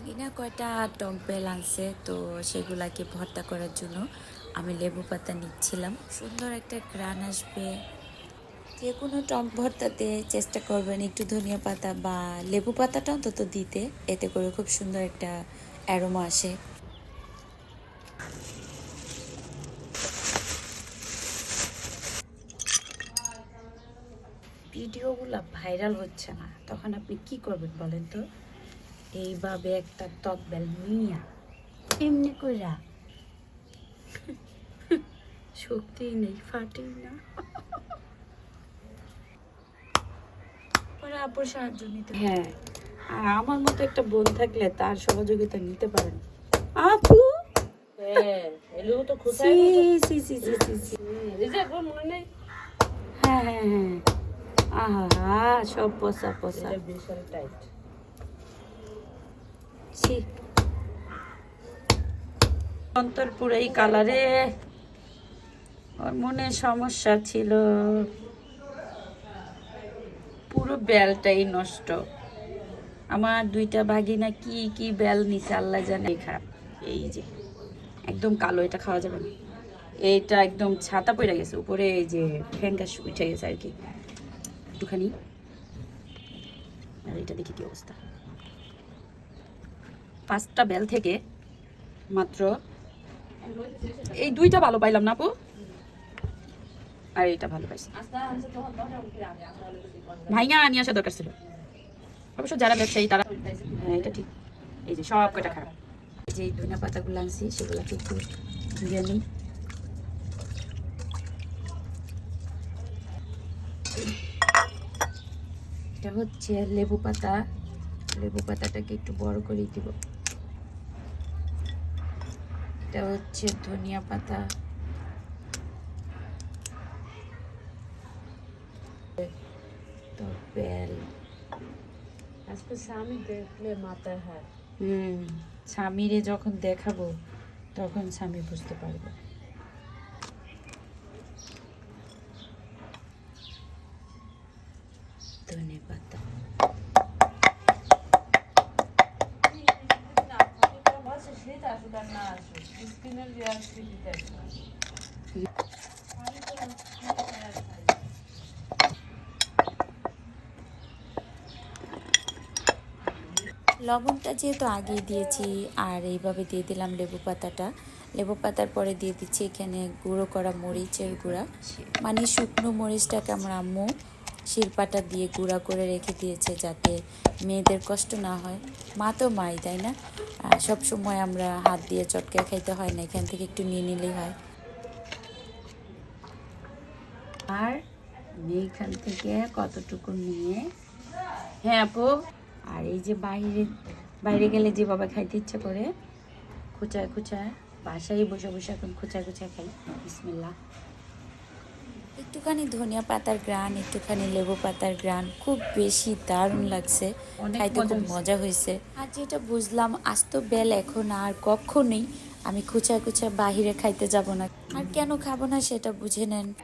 ভাগিনা কয়টা টক বেল আনছে তো সেগুলাকে ভর্তা করার জন্য আমি লেবু পাতা নিচ্ছিলাম। সুন্দর একটা গ্রান আসবে। যে কোনো টক ভর্তাতে চেষ্টা করবেন একটু ধনিয়া পাতা বা লেবু পাতাটা অন্তত দিতে। এতে করে খুব সুন্দর একটা অ্যারোমা আসে। ভিডিওগুলো ভাইরাল হচ্ছে না। তখন আপনি কি করবেন বলেন তো? এইভাবে একটা তকবেল নিয়া এমনি কইরা। শক্তি নেই ফাটেই না। পরে আপুর সাহায্য নিতে হ্যাঁ আর আমার মতো একটা বোন থাকলে তার সহযোগিতা নিতে পারেন। আপু! হ্যাঁ তো সি খোঁচাই সি সি সি সি। সি রিজার্ভ মনে নেই? হ্যাঁ হ্যাঁ হ্যাঁ। আহা সব পচা। এটা বিশাল টাইট। ছি অন্তর পুরাই কালারে ওর মনে সমস্যা ছিল। পুরো বেলটাই নষ্ট। আমার দুইটা ভাগিনা কি কি বেল নিছে আল্লাহ জানে। খারাপ। এই যে, একদম কালো, এটা খাওয়া যাবে না। এইটা একদম ছাতা পড়ে গেছে, উপরে এই যে ফ্যাঙ্গাস উঠে গেছে আর কি। একটুখানি। আর এটা দেখি কি অবস্থা। পাঁচটা বেল থেকে মাত্র। এই দুইটা ভালো পাইলাম না আপু? আর এটা ভালো পাইছি। ভাইয়া নিয়ে আসা দরকার ছিল। অবশ্য যারা ব্যবসায়ী, তারা হ্যাঁ এটা ঠিক। এই যে সব কটা খারাপ। যে ধনিয়া পাতাগুলো আনছি সেগুলোকে একটু ধুয়ে নিই এটা হচ্ছে লেবু পাতা। লেবু পাতাটাকে একটু বড় করে দিব। এটা হচ্ছে ধনিয়া পাতা। তো বেল। আজকে স্বামী দেখলে মাথায় হাত হুম স্বামীরে যখন দেখাবো তখন স্বামী বুঝতে পারবে। ধনে পাতা শীত আসুক আর না স্কিনের লবণটা যেহেতু আগেই দিয়েছি, আর এইভাবে দিয়ে দিলাম লেবু পাতাটা। লেবু পাতার পরে দিয়ে দিচ্ছি এখানে গুঁড়ো করা মরিচের গুঁড়া। মানে শুকনো মরিচটাকে আমার আম্মু শিল্পাটা দিয়ে গুঁড়া করে রেখে দিয়েছে যাতে মেয়েদের কষ্ট না হয়। মা তো মাই, তাই না? সব সময় আমরা হাত দিয়ে চটকে খাইতে হয় না, এখান থেকে একটু নিয়ে নিলেই হয়। আর এখান থেকে কতটুকু নিয়ে? হ্যাঁ আপু? আর এই যে বাইরে বাইরে গেলে যে বাবা খাইতে ইচ্ছে করে, খুচায় খুচায়, বাসায় বসে বসে এখন খুচায় খুচায় খাই। বিসমিল্লা একটুখানি ধনিয়া পাতার গ্রান একটুখানি লেবু পাতার গ্রান। খুব বেশি দারুণ লাগছে। খাইতে খুব মজা হয়েছে। আর যেটা বুঝলাম আজ তো বেল এখন আর কখনোই আমি খুচা খুচা বাহিরে খাইতে যাব না। আর কেন খাব না সেটা বুঝে নেন।